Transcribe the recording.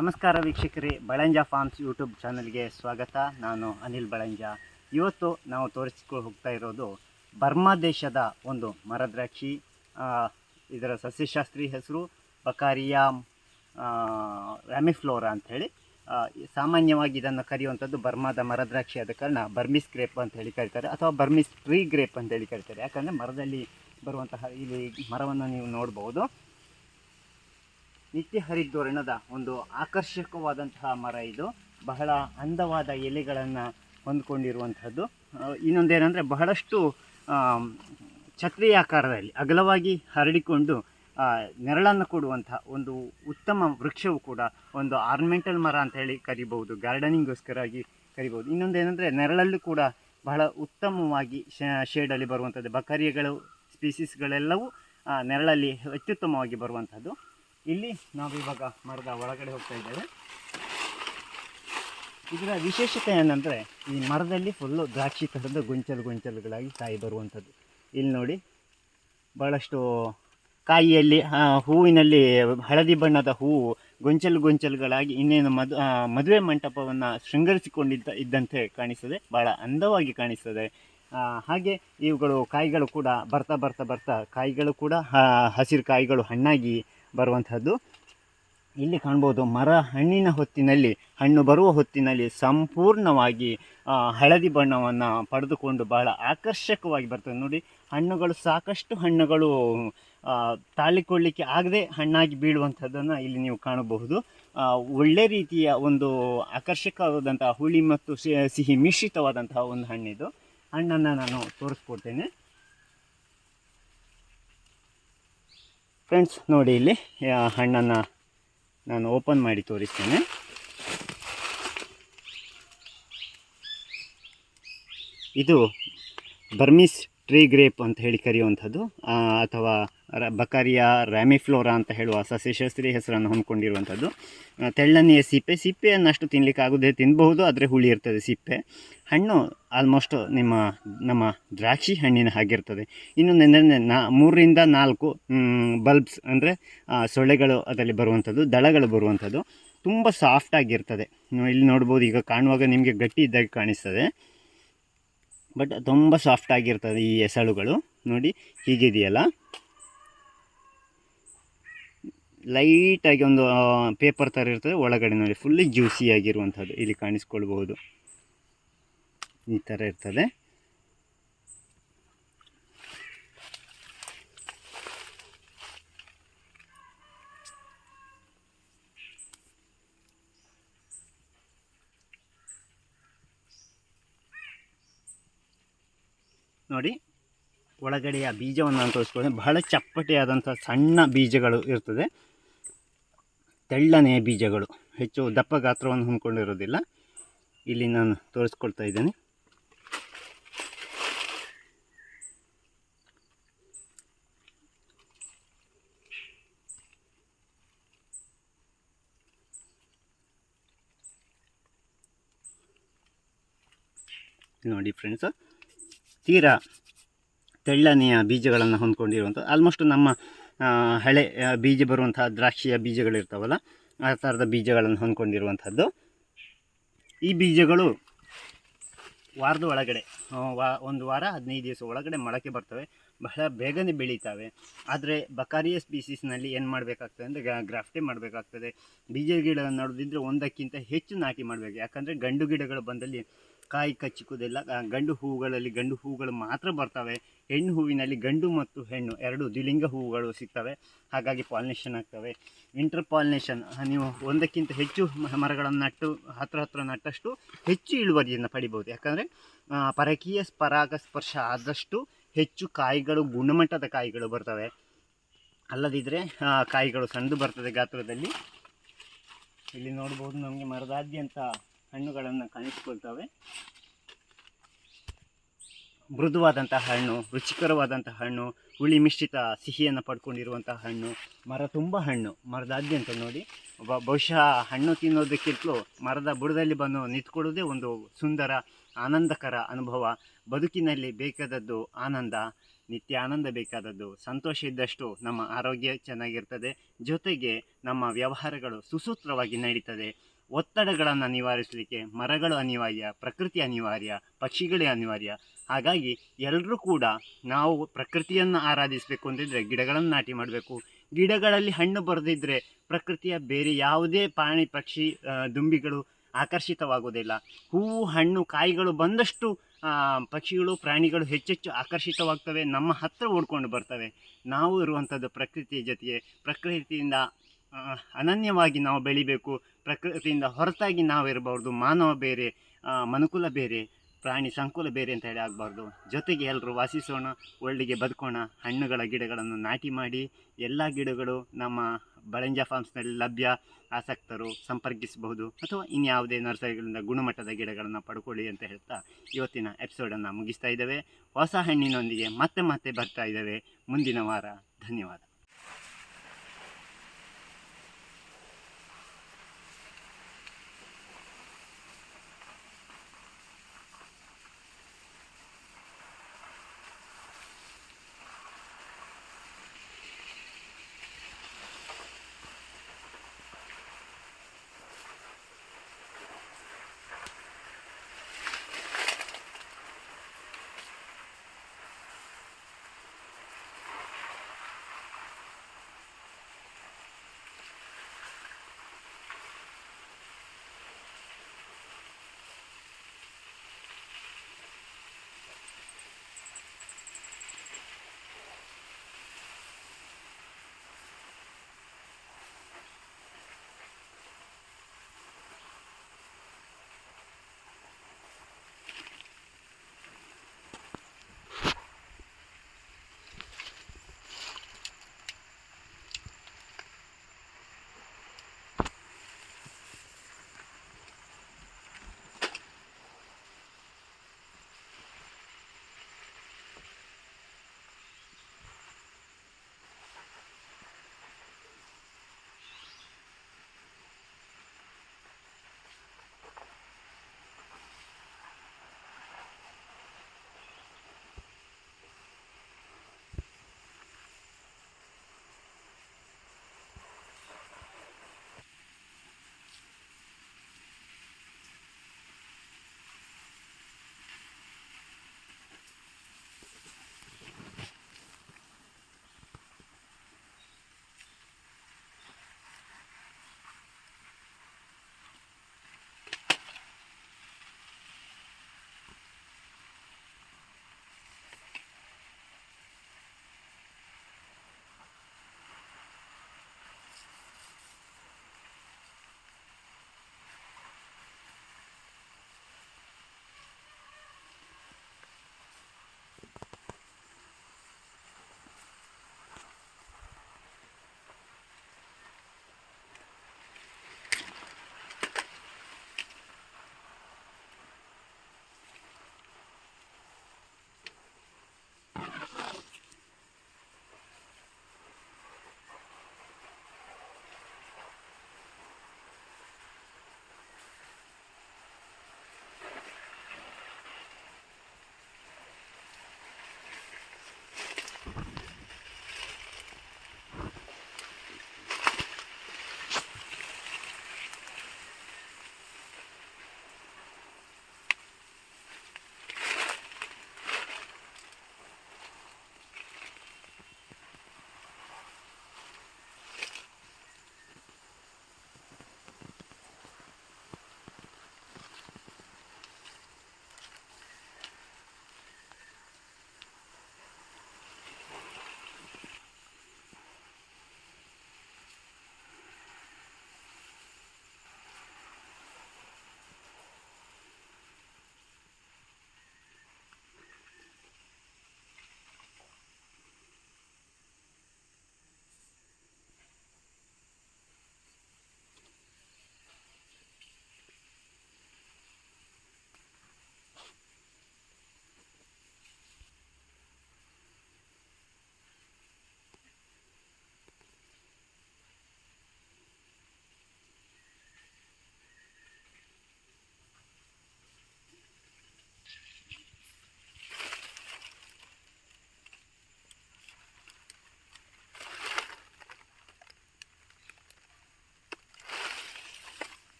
ನಮಸ್ಕಾರ ವೀಕ್ಷಕರಿ, Balanja forms YouTube ಚಾನಲ್ಗೆ ಸ್ವಾಗತ. ನಾನು ಅನಿಲ್ ಬಳಂಜ. ಇವತ್ತು ನಾವು ತೋರಿಸ್ಕೊಂಡು ಹೋಗ್ತಾ ಇರೋದು ಬರ್ಮಾ ದೇಶದ ಒಂದು ಮರದ್ರಾಕ್ಷಿ. ಇದರ ಸಸ್ಯಶಾಸ್ತ್ರಿ ಹೆಸರು ಬಕಾರಿಯಾ ರ್ಯಾಮಿಫ್ಲೋರಾ ಅಂಥೇಳಿ ಸಾಮಾನ್ಯವಾಗಿ ಇದನ್ನು ಕರೆಯುವಂಥದ್ದು ಬರ್ಮಾದ ಮರದ್ರಾಕ್ಷಿ ಆದ ಕಾರಣ ಬರ್ಮಿಸ್ ಗ್ರೇಪ್ ಅಂತ ಹೇಳಿ ಕರೀತಾರೆ, ಅಥವಾ ಬರ್ಮಿಸ್ ಟ್ರೀ ಗ್ರೇಪ್ ಅಂತ ಹೇಳಿ ಕರೀತಾರೆ. ಯಾಕಂದರೆ ಮರದಲ್ಲಿ ಬರುವಂತಹ ಇಲ್ಲಿ ಮರವನ್ನು ನೀವು ನೋಡ್ಬೋದು. ನಿತ್ಯ ಹರಿದ್ವರ್ಣದ ಒಂದು ಆಕರ್ಷಕವಾದಂತಹ ಮರ ಇದು. ಬಹಳ ಅಂದವಾದ ಎಲೆಗಳನ್ನು ಹೊಂದ್ಕೊಂಡಿರುವಂಥದ್ದು. ಇನ್ನೊಂದೇನೆಂದರೆ ಬಹಳಷ್ಟು ಛತ್ರಿಯಾಕಾರದಲ್ಲಿ ಅಗಲವಾಗಿ ಹರಡಿಕೊಂಡು ನೆರಳನ್ನು ಕೊಡುವಂಥ ಒಂದು ಉತ್ತಮ ವೃಕ್ಷವು ಕೂಡ ಒಂದು ಆರ್ಮೆಂಟಲ್ ಮರ ಅಂತ ಹೇಳಿ ಕರಿಬಹುದು ಗಾರ್ಡನಿಂಗ್ಗೋಸ್ಕರವಾಗಿ ಕರಿಬಹುದು. ಇನ್ನೊಂದೇನೆಂದರೆ ನೆರಳಲ್ಲೂ ಕೂಡ ಬಹಳ ಉತ್ತಮವಾಗಿ ಶೇಡಲ್ಲಿ ಬರುವಂಥದ್ದು. ಬಕರಿಯಗಳು ಸ್ಪೀಸೀಸ್ಗಳೆಲ್ಲವೂ ನೆರಳಲ್ಲಿ ಅತ್ಯುತ್ತಮವಾಗಿ ಬರುವಂಥದ್ದು. ಇಲ್ಲಿ ನಾವಿವಾಗ ಮರದ ಒಳಗಡೆ ಹೋಗ್ತಾ ಇದ್ದೇವೆ. ಇದರ ವಿಶೇಷತೆ ಏನಂದರೆ ಈ ಮರದಲ್ಲಿ ಫುಲ್ಲು ದ್ರಾಕ್ಷಿ ಥರದ ಗೊಂಚಲು ಗೊಂಚಲುಗಳಾಗಿ ಕಾಯಿ ಬರುವಂಥದ್ದು. ಇಲ್ಲಿ ನೋಡಿ ಭಾಳಷ್ಟು ಕಾಯಿಯಲ್ಲಿ ಹೂವಿನಲ್ಲಿ ಹಳದಿ ಬಣ್ಣದ ಹೂವು ಗೊಂಚಲು ಗೊಂಚಲುಗಳಾಗಿ ಇನ್ನೇನು ಮದು ಮದುವೆ ಮಂಟಪವನ್ನು ಶೃಂಗರಿಸಿಕೊಂಡಿದ್ದ, ಇದ್ದಂತೆ ಕಾಣಿಸ್ತದೆ ಭಾಳ ಅಂದವಾಗಿ ಕಾಣಿಸ್ತದೆ. ಹಾಗೆ ಇವುಗಳು ಕಾಯಿಗಳು ಕೂಡ ಬರ್ತಾ ಬರ್ತಾ ಬರ್ತಾ ಕಾಯಿಗಳು ಕೂಡ ಹಸಿರು ಕಾಯಿಗಳು ಹಣ್ಣಾಗಿ ಬರುವಂಥದ್ದು. ಇಲ್ಲಿ ಕಾಣ್ಬೋದು ಮರ ಹಣ್ಣಿನ ಹೊತ್ತಿನಲ್ಲಿ, ಹಣ್ಣು ಬರುವ ಹೊತ್ತಿನಲ್ಲಿ ಸಂಪೂರ್ಣವಾಗಿ ಹಳದಿ ಬಣ್ಣವನ್ನು ಪಡೆದುಕೊಂಡು ಬಹಳ ಆಕರ್ಷಕವಾಗಿ ಬರ್ತದೆ. ನೋಡಿ, ಹಣ್ಣುಗಳು ಸಾಕಷ್ಟು ಹಣ್ಣುಗಳು ತಾಳಿಕೊಳ್ಳಿಕ್ಕೆ ಆಗದೆ ಹಣ್ಣಾಗಿ ಬೀಳುವಂಥದ್ದನ್ನು ಇಲ್ಲಿ ನೀವು ಕಾಣಬಹುದು. ಒಳ್ಳೆ ರೀತಿಯ ಒಂದು ಆಕರ್ಷಕವಾದಂತಹ ಹುಳಿ ಮತ್ತು ಸಿಹಿ ಮಿಶ್ರಿತವಾದಂತಹ ಒಂದು ಹಣ್ಣಿದು. ಹಣ್ಣನ್ನು ನಾನು ತೋರಿಸ್ಕೊಡ್ತೇನೆ. ಫ್ರೆಂಡ್ಸ್ ನೋಡಿ ಇಲ್ಲಿ ಹಣ್ಣನ್ನು ನಾನು ಓಪನ್ ಮಾಡಿ ತೋರಿಸ್ತೇನೆ. ಇದು ಬರ್ಮಿಸ್ ಟ್ರೀ ಗ್ರೇಪ್ ಅಂತ ಹೇಳಿ ಕರೆಯುವಂಥದ್ದು ಅಥವಾ ರ, ಬಕರಿಯಾ ರ್ಯಾಮಿಫ್ಲೋರಾ ಅಂತ ಹೇಳುವ ಸಸ್ಯಶಾಸ್ತ್ರೀಯ ಹೆಸರನ್ನು ಹೊಂದ್ಕೊಂಡಿರುವಂಥದ್ದು. ತೆಳ್ಳನೆಯ ಸಿಪ್ಪೆ ಸಿಪ್ಪೆಯನ್ನು ಅಷ್ಟು ತಿನ್ನಲಿಕ್ಕೆ ಆಗೋದೇ ತಿನ್ನಬಹುದು ಆದರೆ ಹುಳಿ ಇರ್ತದೆ ಸಿಪ್ಪೆ. ಹಣ್ಣು ಆಲ್ಮೋಸ್ಟ್ ನಿಮ್ಮ, ನಮ್ಮ ದ್ರಾಕ್ಷಿ ಹಣ್ಣಿನ ಹಾಗಿರ್ತದೆ. ಇನ್ನೊಂದೆಂದರೆ ನಾ, ಮೂರರಿಂದ ನಾಲ್ಕು ಬಲ್ಬ್ಸ್ ಅಂದರೆ ಸೊಳ್ಳೆಗಳು ಅದರಲ್ಲಿ ಬರುವಂಥದ್ದು, ದಳಗಳು ಬರುವಂಥದ್ದು. ತುಂಬ ಸಾಫ್ಟಾಗಿರ್ತದೆ ಇಲ್ಲಿ ನೋಡ್ಬೋದು, ಈಗ ಕಾಣುವಾಗ ನಿಮಗೆ ಗಟ್ಟಿ ಇದ್ದಾಗ ಕಾಣಿಸ್ತದೆ. ಬಟ್ ತುಂಬ ಸಾಫ್ಟ್ ಆಗಿರ್ತದೆ ಈ ಎಸಳುಗಳು ನೋಡಿ, ಹೀಗಿದೆಯಲ್ಲ. ಲೈಟಾಗಿ ಒಂದು ಪೇಪರ್ ಥರ ಇರ್ತದೆ. ಒಳಗಡೆ ನೋಡಿ ಫುಲ್ಲಿ ಜ್ಯೂಸಿಯಾಗಿರುವಂಥದ್ದು ಇಲ್ಲಿ ಕಾಣಿಸ್ಕೊಳ್ಬಹುದು. ಈ ಥರ ಇರ್ತದೆ ನೋಡಿ ಒಳಗಡೆಯ ಬೀಜವನ್ನು ನಾನು ತೋರಿಸ್ಕೊಳ್ತೇನೆ. ಬಹಳ ಚಪ್ಪಟೆಯಾದಂಥ ಸಣ್ಣ ಬೀಜಗಳು ಇರ್ತದೆ. ತೆಳ್ಳನೆಯ ಬೀಜಗಳು. ಹೆಚ್ಚು ದಪ್ಪ ಗಾತ್ರವನ್ನು ಹೊಂದ್ಕೊಂಡಿರೋದಿಲ್ಲ. ಇಲ್ಲಿ ನಾನು ತೋರಿಸ್ಕೊಳ್ತಾ ಇದ್ದೇನೆ. ನೋಡಿ ಫ್ರೆಂಡ್ಸ್, ತೀರಾ ತೆಳ್ಳನೆಯ ಬೀಜಗಳನ್ನು ಹೊಂದ್ಕೊಂಡಿರುವಂಥ ಆಲ್ಮೋಸ್ಟ್ ನಮ್ಮ ಹಳೆ ಬೀಜ ಬರುವಂತಹ ದ್ರಾಕ್ಷಿಯ ಬೀಜಗಳಿರ್ತಾವಲ್ಲ, ಆ ಥರದ ಬೀಜಗಳನ್ನು ಹೊಂದ್ಕೊಂಡಿರುವಂಥದ್ದು. ಈ ಬೀಜಗಳು ವಾರದ ಒಳಗಡೆ ವಾ, ಒಂದು ವಾರ, ಹದಿನೈದು ದಿವಸ ಒಳಗಡೆ ಮೊಳಕೆ ಬರ್ತವೆ. ಬಹಳ ಬೇಗನೆ ಬೆಳೀತಾವೆ. ಆದರೆ ಬಕಾರಿಯ ಸ್ಪೀಸೀಸ್ನಲ್ಲಿ ಏನು ಮಾಡಬೇಕಾಗ್ತದೆ ಅಂದರೆ ಗ್ರಾಫ್ಟೆ ಮಾಡಬೇಕಾಗ್ತದೆ. ಬೀಜ ಗಿಡ ನಡೋದಿದ್ರೆ ಒಂದಕ್ಕಿಂತ ಹೆಚ್ಚು ನಾಟಿ ಮಾಡಬೇಕು. ಯಾಕಂದರೆ ಗಂಡು ಗಿಡಗಳು ಬಂದಲ್ಲಿ ಕಾಯಿ ಕಚ್ಚಿಕೋದಿಲ್ಲ ಗಂಡು ಹೂವುಗಳಲ್ಲಿ ಗಂಡು ಹೂವುಗಳು ಮಾತ್ರ ಬರ್ತವೆ. ಹೆಣ್ಣು ಹೂವಿನಲ್ಲಿ ಗಂಡು ಮತ್ತು ಹೆಣ್ಣು, ಎರಡು ದ್ವಿಲಿಂಗ ಹೂವುಗಳು ಸಿಗ್ತವೆ. ಹಾಗಾಗಿ ಪಾಲಿನೇಷನ್ ಆಗ್ತವೆ. ಇಂಟರ್ ಪಾಲಿನೇಷನ್ ನೀವು ಒಂದಕ್ಕಿಂತ ಹೆಚ್ಚು ಮರಗಳನ್ನು ನಟ್ಟು, ಹತ್ರ ಹತ್ರ ನಟ್ಟಷ್ಟು ಹೆಚ್ಚು ಇಳುವರಿಯನ್ನು ಪಡಿಬೋದು ಯಾಕಂದರೆ ಪರಕೀಯ ಪರಾಗಸ್ಪರ್ಶ ಆದಷ್ಟು ಹೆಚ್ಚು ಕಾಯಿಗಳು, ಗುಣಮಟ್ಟದ ಕಾಯಿಗಳು ಬರ್ತವೆ. ಅಲ್ಲದಿದ್ದರೆ ಕಾಯಿಗಳು ಸಣ್ಣದು ಬರ್ತದೆ ಗಾತ್ರದಲ್ಲಿ. ಇಲ್ಲಿ ನೋಡ್ಬೋದು ನಮಗೆ ಮರದಾದ್ಯಂತ ಹಣ್ಣುಗಳನ್ನು ಕಾಣಿಸ್ಕೊಳ್ತವೆ. ಮೃದುವಾದಂತಹ ಹಣ್ಣು ರುಚಿಕರವಾದಂಥ ಹಣ್ಣು, ಹುಳಿ ಮಿಶ್ರಿತ ಸಿಹಿಯನ್ನು ಪಡ್ಕೊಂಡಿರುವಂಥ ಹಣ್ಣು, ಮರ ತುಂಬ ಹಣ್ಣು, ಮರದಾದ್ಯಂತ ನೋಡಿ. ಬಹುಶಃ ಹಣ್ಣು ತಿನ್ನೋದಕ್ಕಿಂತಲೂ ಮರದ ಬುಡದಲ್ಲಿ ಬಂದು ನಿಂತ್ಕೊಳ್ಳೋದೇ ಒಂದು ಸುಂದರ, ಆನಂದಕರ ಅನುಭವ. ಬದುಕಿನಲ್ಲಿ ಬೇಕಾದದ್ದು ಆನಂದ ನಿತ್ಯ ಆನಂದ ಬೇಕಾದದ್ದು ಸಂತೋಷ ಇದ್ದಷ್ಟು ನಮ್ಮ ಆರೋಗ್ಯ ಚೆನ್ನಾಗಿರ್ತದೆ. ಜೊತೆಗೆ ನಮ್ಮ ವ್ಯವಹಾರಗಳು ಸುಸೂತ್ರವಾಗಿ ನಡೀತದೆ. ಒತ್ತಡಗಳನ್ನು ನಿವಾರಿಸಲಿಕ್ಕೆ ಮರಗಳು ಅನಿವಾರ್ಯ, ಪ್ರಕೃತಿ ಅನಿವಾರ್ಯ, ಪಕ್ಷಿಗಳೇ ಅನಿವಾರ್ಯ. ಹಾಗಾಗಿ ಎಲ್ಲರೂ ಕೂಡ ನಾವು ಪ್ರಕೃತಿಯನ್ನು ಆರಾಧಿಸಬೇಕು ಅಂತಿದ್ರೆ ಗಿಡಗಳನ್ನು ನಾಟಿ ಮಾಡಬೇಕು. ಗಿಡಗಳಲ್ಲಿ ಹಣ್ಣು ಬರೆದಿದ್ದರೆ ಪ್ರಕೃತಿಯ ಬೇರೆ ಯಾವುದೇ ಪ್ರಾಣಿ ಪಕ್ಷಿ ದುಂಬಿಗಳು ಆಕರ್ಷಿತವಾಗುವುದಿಲ್ಲ ಹೂವು, ಹಣ್ಣು, ಕಾಯಿಗಳು ಬಂದಷ್ಟು ಪಕ್ಷಿಗಳು, ಪ್ರಾಣಿಗಳು ಹೆಚ್ಚೆಚ್ಚು ಆಕರ್ಷಿತವಾಗ್ತವೆ, ನಮ್ಮ ಹತ್ತಿರ ಓಡ್ಕೊಂಡು ಬರ್ತವೆ. ನಾವು ಇರುವಂಥದ್ದು ಪ್ರಕೃತಿಯ ಜೊತೆಗೆ, ಪ್ರಕೃತಿಯಿಂದ ಅನನ್ಯವಾಗಿ ನಾವು ಬೆಳಿಬೇಕು, ಪ್ರಕೃತಿಯಿಂದ ಹೊರತಾಗಿ ನಾವು ಇರಬಾರ್ದು ಮಾನವ ಬೇರೆ ಮನುಕುಲ ಬೇರೆ. ಪ್ರಾಣಿ ಸಂಕುಲ ಬೇರೆ ಅಂತ ಹೇಳಿ ಆಗಬಾರ್ದು. ಜೊತೆಗೆ ಎಲ್ಲರೂ ವಾಸಿಸೋಣ, ಒಳ್ಳಿಗೆ ಬದುಕೋಣ, ಹಣ್ಣುಗಳ ಗಿಡಗಳನ್ನು ನಾಟಿ ಮಾಡಿ ಎಲ್ಲ ಗಿಡಗಳು ನಮ್ಮ ಬಳಂಜ ಫಾರ್ಮ್ಸ್ನಲ್ಲಿ ಲಭ್ಯ, ಆಸಕ್ತರು ಸಂಪರ್ಕಿಸಬಹುದು ಅಥವಾ ಇನ್ಯಾವುದೇ ನರ್ಸರಿಗಳಿಂದ ಗುಣಮಟ್ಟದ ಗಿಡಗಳನ್ನು ಪಡ್ಕೊಳ್ಳಿ ಅಂತ ಹೇಳ್ತಾ ಇವತ್ತಿನ ಎಪಿಸೋಡನ್ನು ಮುಗಿಸ್ತಾ ಇದ್ದೇವೆ. ಹೊಸ ಹಣ್ಣಿನೊಂದಿಗೆ ಮತ್ತೆ ಮತ್ತೆ ಬರ್ತಾ ಇದ್ದೇವೆ. ಮುಂದಿನ ವಾರ ಧನ್ಯವಾದ.